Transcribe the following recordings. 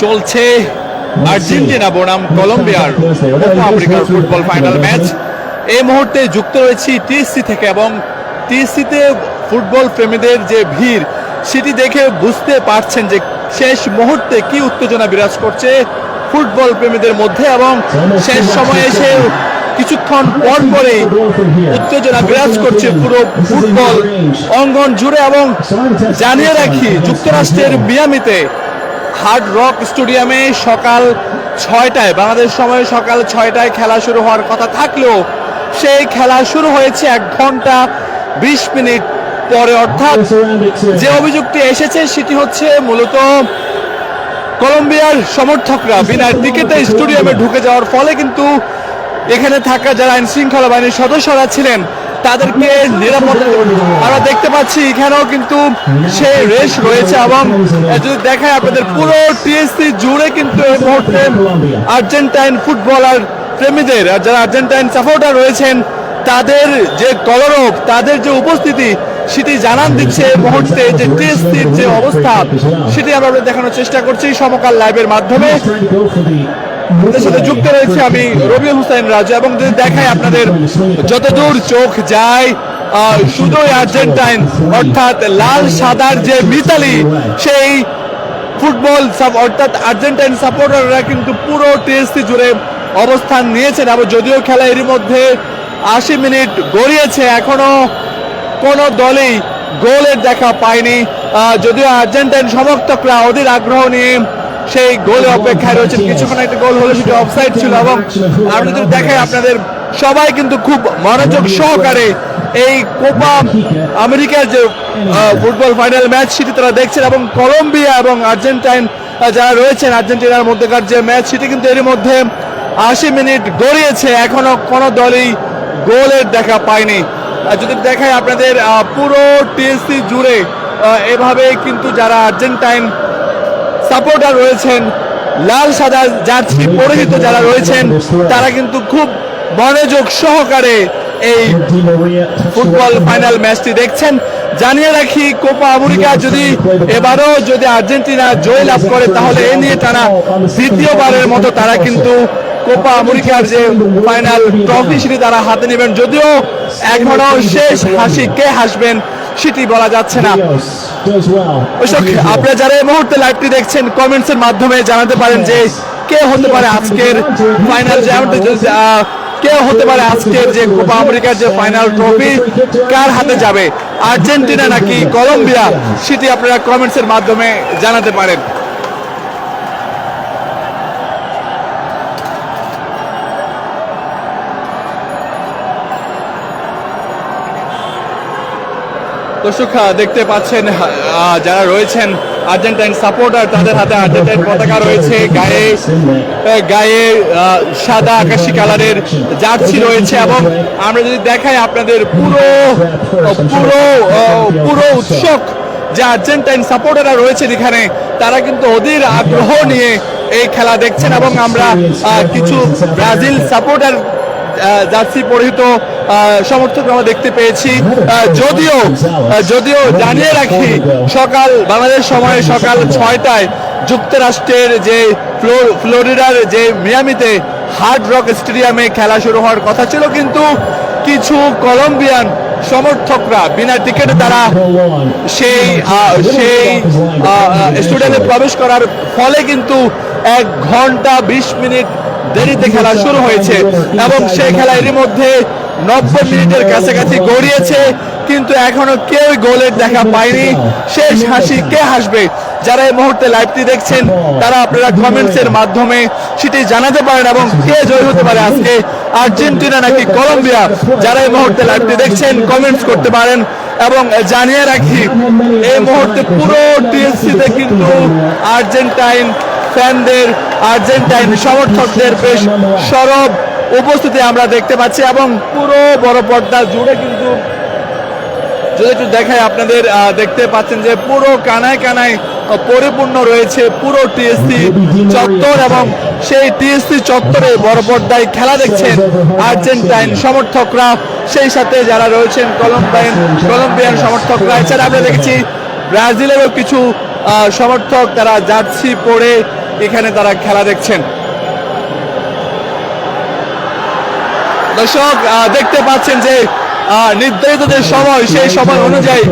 চলছে আর্জেন্টিনা বনাম কলম্বিয়ার আমেরিকার ফুটবল ফাইনাল ম্যাচ এই মুহূর্তে যুক্ত রয়েছি টিএসসি থেকে এবং টিএসসিতে ফুটবল প্রেমীদের যে ভিড়, সেটি দেখে বুঝতে পারছেন যে শেষ মুহূর্তে কি উত্তেজনা বিরাজ করছে ফুটবল প্রেমীদের মধ্যে এবং শেষ সময়ে এসে কিছুক্ষণ পর পরেই উত্তেজনা বিরাজ করছে পুরো ফুটবল অঙ্গন জুড়ে এবং জানিয়ে রাখি যুক্তরাষ্ট্রের মিয়ামিতে হার্ড রক স্টেডিয়ামে সকাল ছয়টায়, বাংলাদেশ সময় সকাল ছয়টায় খেলা শুরু হওয়ার কথা থাকলেও সেই খেলা শুরু হয়েছে এক ঘণ্টা বিশ মিনিট পরে। অর্থাৎ যে অভিযোগটি এসেছে সেটি হচ্ছে মূলত কলম্বিয়ার সমর্থকরা, বিনা টিকেটে স্টেডিয়ামে ঢুকে যাওয়ার ফলে কিন্তু এখানে থাকা যারা আইন শৃঙ্খলা বাহিনীর সদস্যরা ছিলেন, তাদেরকে নিরাপদ আমরা দেখতে পাচ্ছি। এখানেও কিন্তু সেই রেস রয়েছে এবং যদি দেখায় আপনাদের পুরো টিএসসি জুড়ে কিন্তু এই মুহূর্তে আর্জেন্টাইন ফুটবলার প্রেমীদের যারা আর্জেন্টাইন সাপোর্টার রয়েছেন, তাদের যে কলরব, তাদের যে উপস্থিতি, সেটি জানান দিচ্ছে মুহূর্তে যে টিএসসির যে অবস্থা, সেটি আমরা দেখানোর চেষ্টা করছি সমকাল লাইভের মাধ্যমে। সাথে যুক্ত রয়েছে আমি রবিউল হুসাইন রাজু এবং যদি দেখাই আপনাদের যতদূর চোখ যায় শুধুই আর্জেন্টাইন, অর্থাৎ লাল সাদার যে মিতালি, সেই ফুটবল অর্থাৎ আর্জেন্টাইন সাপোর্টাররা কিন্তু পুরো টেস্ট জুড়ে অবস্থান নিয়েছেন এবং যদিও খেলা এরই মধ্যে আশি মিনিট গড়িয়েছে, এখনও কোনো দলেই গোলের দেখা পায়নি। যদিও আর্জেন্টাইন সমর্থকরা অধীর আগ্রহ নিয়ে সেই গোলে অপেক্ষায় রয়েছেন। কিছুক্ষণ একটা গোল হলে, সেটা অফসাইড ছিল এবং আপনি যদি দেখেন আপনাদের, সবাই কিন্তু খুব মনোযোগ সহকারে এই কোপা আমেরিকার যে ফুটবল ফাইনাল ম্যাচ সেটি তারা দেখছেন এবং কলম্বিয়া এবং আর্জেন্টাইন যারা রয়েছেন, আর্জেন্টিনার মধ্যেকার যে ম্যাচ সেটি কিন্তু এর মধ্যে আশি মিনিট গড়িয়েছে। এখনও কোনো দলই গোলের দেখা পায়নি। যদি দেখায় আপনাদের পুরো টিএসসি জুড়ে এভাবে কিন্তু যারা আর্জেন্টাইন সাপোর্টার রয়েছেন লাল সাদা জার্সি পরিহিত যারা রয়েছেন তারা কিন্তু খুব মনোযোগ সহকারে এই ফুটবল ফাইনাল ম্যাচটি দেখছেন। জানিয়ে রাখি কোপা আমেরিকা যদি এবারও যদি আর্জেন্টিনা জয় লাভ করে তাহলে এ নিয়ে তারা দ্বিতীয়বারের মতো তারা কিন্তু কোপা আমেরিকার যে ফাইনাল ট্রফি সেটি তারা হাতে নেবেন। যদিও এখনও শেষ হাসি কে হাসবেন সেটি বলা যাচ্ছে না। আপনারা যারা এই মুহূর্তে লাইভটি দেখছেন কমেন্টস এর মাধ্যমে জানাতে পারেন যে কে হতে পারে আজকের ফাইনাল কে হতে পারে আজকের যে কোপা আমেরিকার যে ফাইনাল ট্রফি কার হাতে যাবে? আর্জেন্টিনা নাকি কলম্বিয়া সেটি আপনারা কমেন্টস এর মাধ্যমে জানাতে পারেন। দর্শক দেখতে পাচ্ছেন যারা রয়েছেন আর্জেন্টাইন সাপোর্টার, তাদের হাতে আর্জেন্টাইন পতাকা রয়েছে। গায়ে গায়ে সাদা আকাশি কালারের জার্সি রয়েছে এবং আমরা যদি দেখাই আপনাদের পুরো পুরো পুরো উৎসব, যে আর্জেন্টাইন সাপোর্টাররা রয়েছেন এখানে, তারা কিন্তু অধীর আগ্রহ নিয়ে এই খেলা দেখছেন এবং আমরা কিছু ব্রাজিল সাপোর্টার জার্সি পরিহিত সমর্থক আমরা দেখতে পেয়েছি। যদিও যদিও জানিয়ে রাখি, সকাল, বাংলাদেশ সময় সকাল ছয়টায় যুক্তরাষ্ট্রের যে ফ্লোরিডার, যে মিয়ামিতে হার্ড রক স্টেডিয়ামে খেলা শুরু হওয়ার কথা ছিল, কিন্তু কিছু কলম্বিয়ান সমর্থকরা বিনা টিকেটে তারা সেই সেই স্টুডেন্টে প্রবেশ করার ফলে কিন্তু এক ঘণ্টা বিশ মিনিট দেরিতে খেলা শুরু হয়েছে এবং সেই খেলা এরই মধ্যে নব্বই মিনিটের কাছাকাছি গড়িয়েছে, কিন্তু এখনও কেউ গোলের দেখা পায়নি। শেষ হাসি কে হাসবে? যারা এই মুহূর্তে লাইভটি দেখছেন, তারা আপনারা কমেন্টস এর মাধ্যমে সেটি জানাতে পারেন এবং কে জয় হতে পারে আজকে? আর্জেন্টিনা নাকি কলম্বিয়া? যারা এই মুহূর্তে লাইভটি দেখছেন কমেন্টস করতে পারেন এবং জানিয়ে রাখি, এই মুহূর্তে পুরো টিএসসিতে কিন্তু আর্জেন্টাইন ফ্যানদের, আর্জেন্টাইন সমর্থকদের বেশ সরব উপস্থিতি আমরা দেখতে পাচ্ছি এবং পুরো বড় পর্দা জুড়ে কিন্তু যদি একটু দেখায় আপনাদের দেখতে পাচ্ছেন যে পুরো কানায় কানায় পরিপূর্ণ রয়েছে পুরো টিএসসি চত্বর এবং সেই টিএসসি চত্বরে বড় পর্দায় খেলা দেখছেন আর্জেন্টাইন সমর্থকরা। সেই সাথে যারা রয়েছেন কলম্বিয়ান কলম্বিয়ান সমর্থকরা। এছাড়া আমরা দেখেছি ব্রাজিলেরও কিছু সমর্থক তারা জার্সি পরে এখানে তারা খেলা দেখছেন। দর্শক দেখতে পাচ্ছেন যে নির্ধারিত যে সময়, সেই সময় অনুযায়ী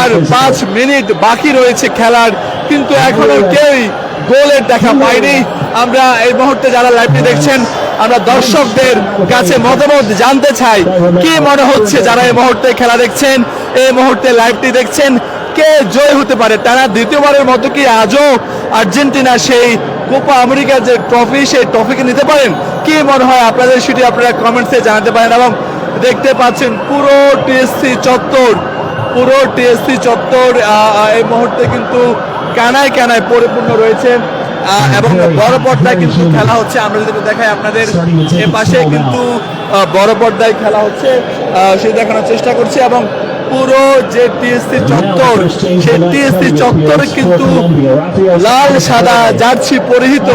আর পাঁচ মিনিট বাকি রয়েছে খেলার, কিন্তু এখনও কেউই গোলের দেখা পায়নি। আমরা এই মুহূর্তে যারা লাইভটি দেখছেন, আমরা দর্শকদের কাছে মতামত জানতে চাই, কি মনে হচ্ছে যারা এই মুহূর্তে খেলা দেখছেন, এই মুহূর্তে লাইভটি দেখছেন? কে জয় হতে পারে? তারা দ্বিতীয়বারের মতো কি আজও আর্জেন্টিনা সেই কোপা আমেরিকার যে ট্রফি, সেই ট্রফিকে নিতে পারেন? কি মনে হয় আপনাদের সেটি আপনারা কমেন্টসে জানাতে পারেন এবং দেখতে পাচ্ছেন পুরো টিএসসি চত্বর, পুরো টিএসসি চত্বর এই মুহূর্তে কিন্তু কানায় কানায় পরিপূর্ণ রয়েছে এবং বড় পর্দায় কিন্তু খেলা হচ্ছে। আমরা যদি দেখাই আপনাদের এ পাশে কিন্তু বড় পর্দায় খেলা হচ্ছে সেই দেখানোর চেষ্টা করছি এবং পুরো যে টিএসসি চত্বর সেই টিএসসি চত্বরে কিন্তু লাল সাদা জার্সি পরিহিত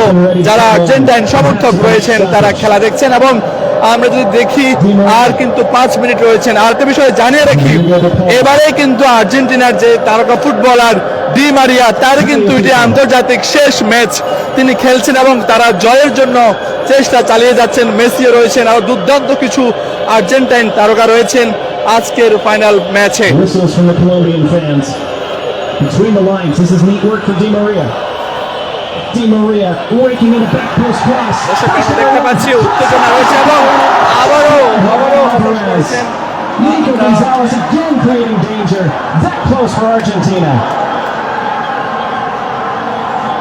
যারা আর্জেন্টাইন সমর্থক রয়েছেন তারা খেলা দেখছেন এবং আমরা যদি দেখি আর কিন্তু পাঁচ মিনিট রয়েছেন। আর একটা বিষয়ে জানিয়ে রাখি এবারে কিন্তু আর্জেন্টিনার যে তারকা ফুটবলার ডি মারিয়া তার কিন্তু এটি আন্তর্জাতিক শেষ ম্যাচ তিনি খেলছেন এবং তারা জয়ের জন্য চেষ্টা চালিয়ে যাচ্ছেন। মেসিও রয়েছেন আর দুর্দান্ত কিছু আর্জেন্টাইন তারকা রয়েছেন। আজকের ফাইনাল ম্যাচে Whistles from the Colombian fans. Between the lines, this is neat work for Di Maria. Di Maria working in a back post cross. দর্শক আমরা দেখতে পাচ্ছি উত্তেজনা রয়েছে এবং আবারও আবারও হতাশ Alvarez. করেছেন Nico Gonzalez again creating danger. That close for Argentina.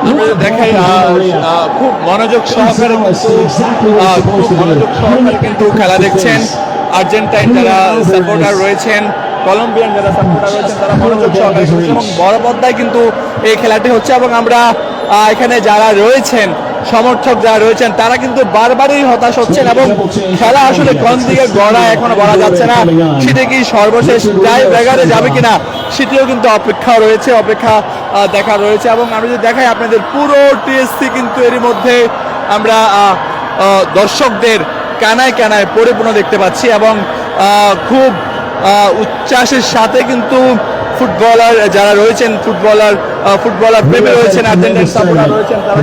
আমরা যদি দেখাই আহ, আহ, খুব মনোযোগ সহকারে কিন্তু আহ, খুব মনোযোগ সহকারে কিন্তু খেলা দেখছেন আর্জেন্টাইন যারা সাপোর্টার রয়েছেন, কলম্বিয়ান যারা সাপোর্টার রয়েছেন, তারা মনোযোগ সহকারে এবং বড় কিন্তু এই খেলাটি হচ্ছে এবং আমরা এখানে যারা রয়েছেন, সমর্থক যারা রয়েছেন, তারা কিন্তু বারবারই হতাশ হচ্ছেন এবং খেলা আসলে কোন দিকে গড়া এখনও বলা যাচ্ছে না, সেটা কি সর্বশেষ টাই ব্যাগারে যাবে কিনা, সেটিও কিন্তু অপেক্ষা রয়েছে, অপেক্ষা দেখা রয়েছে এবং আমি যদি দেখাই আপনাদের পুরো টিএসসি কিন্তু এরই মধ্যে আমরা দর্শকদের কানায় কানায় পরিপূর্ণ দেখতে পাচ্ছি এবং খুব উচ্ছ্বাসের সাথে কিন্তু ফুটবলার যারা রয়েছেন ফুটবলার ফুটবলার প্রেমী রয়েছেন আর্জেন্টাইন সাপোর্টার রয়েছেন তারা.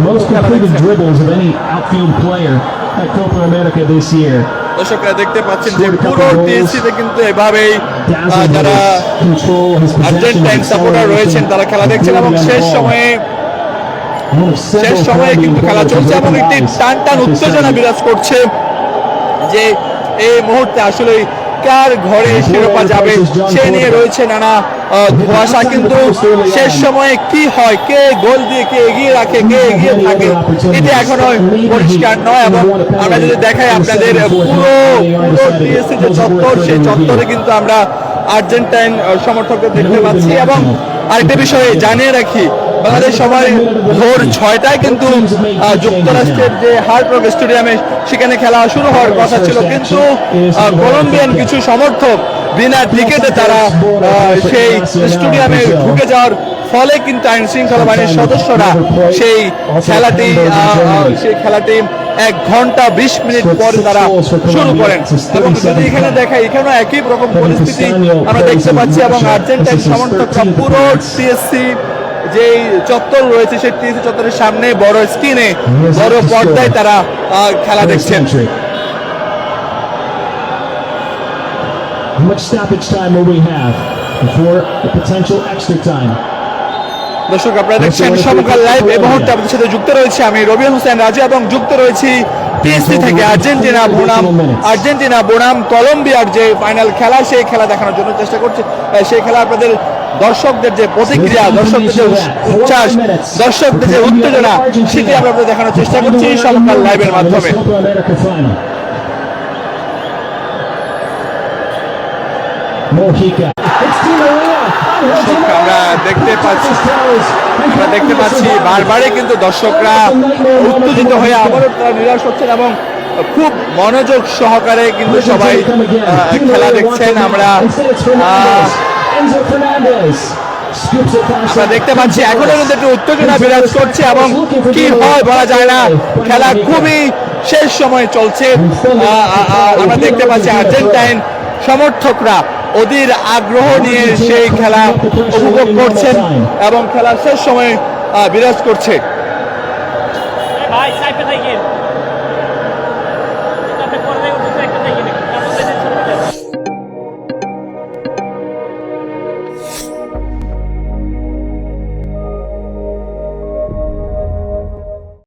দর্শকরা দেখতে পাচ্ছেন যে পুরো টিএসসিতে কিন্তু এভাবেই যারা আর্জেন্টাইন সাপোর্টার রয়েছেন তারা খেলা দেখছেন এবং শেষ সময়ে শেষ সময়ে কিন্তু খেলা চলছে এবং একটি টান টান উত্তেজনা বিরাজ করছে। যে এই মুহূর্তে আসলে কার ঘরে শিরোপা যাবে সে নিয়ে রয়েছে নানা ধোয়াশা কিন্তু শেষ সময়ে কি হয় কে গোল দিয়ে কে এগিয়ে রাখে কে এগিয়ে থাকে এটি এখনও পরিষ্কার নয় এবং আমরা যদি দেখাই আপনাদের পুরো যে চত্বর সেই চত্বরে কিন্তু আমরা আর্জেন্টাইন সমর্থকদের দেখতে পাচ্ছি। এবং আরেকটা বিষয়ে জানিয়ে রাখি, বাংলাদেশ সময় ভোর ছয়টায় কিন্তু যুক্তরাষ্ট্রের যে হার্ড রক স্টেডিয়ামে সেখানে খেলা শুরু হওয়ার কথা ছিল। কিন্তু কলম্বিয়ান কিছু সমর্থক বিনা টিকেটে তারা সেই স্টেডিয়ামে ঢুকে যাওয়ার ফলে কিন্তু আইন শৃঙ্খলা বাহিনীর সদস্যরা সেই খেলাটি সেই খেলাটি এক ঘণ্টা বিশ মিনিট পরে তারা শুরু করেন এবং যদি এখানে দেখাই, এখানেও একই রকম পরিস্থিতি আমরা দেখতে পাচ্ছি এবং আর্জেন্টাইন সমর্থকরা পুরো টিএসসি যেই চত্বর রয়েছে, সেই টিএসসি চত্বরের সামনে বড় স্ক্রিনে, বড় পর্দায় তারা খেলা দেখছেন How much stoppage time will we have before the potential extra time? দর্শক আপনারা দেখছেন সমকাল লাইভ এই মুহূর্তে আপনাদের সাথে যুক্ত রয়েছে আমি রবি হোসেন রাজু এবং যুক্ত রয়েছি টিএসসি থেকে আর্জেন্টিনা বনাম আর্জেন্টিনা বনাম কলম্বিয়ার যে ফাইনাল খেলা সেই খেলা দেখানোর জন্য চেষ্টা করছে সেই খেলা আপনাদের দর্শকদের যে প্রতিক্রিয়া দর্শকদের যে উচ্ছ্বাস দর্শকদের যে উত্তেজনা সেটি আমরা আপনাদের দেখানোর চেষ্টা করছি সমকাল লাইভের মাধ্যমে. Mojica. It's Maria. আমরা দেখতে পাচ্ছি, আমরা দেখতে পাচ্ছি, বারবারই কিন্তু দর্শকরা উত্তেজিত হয়ে আবারও তারা নিরাশ হচ্ছেন এবং খুব মনোযোগ সহকারে কিন্তু সবাই খেলা দেখছেন। আমরা আমরা দেখতে পাচ্ছি এখনও কিন্তু একটু উত্তেজনা বিরাজ করছে এবং কি হয় বলা যায় না, খেলা খুবই শেষ সময় চলছে। আমরা দেখতে পাচ্ছি আর্জেন্টাইন সমর্থকরা অধীর আগ্রহ নিয়ে সেই খেলা উপভোগ করছেন এবং খেলার শেষ সময় বিরাজ করছে। ভাই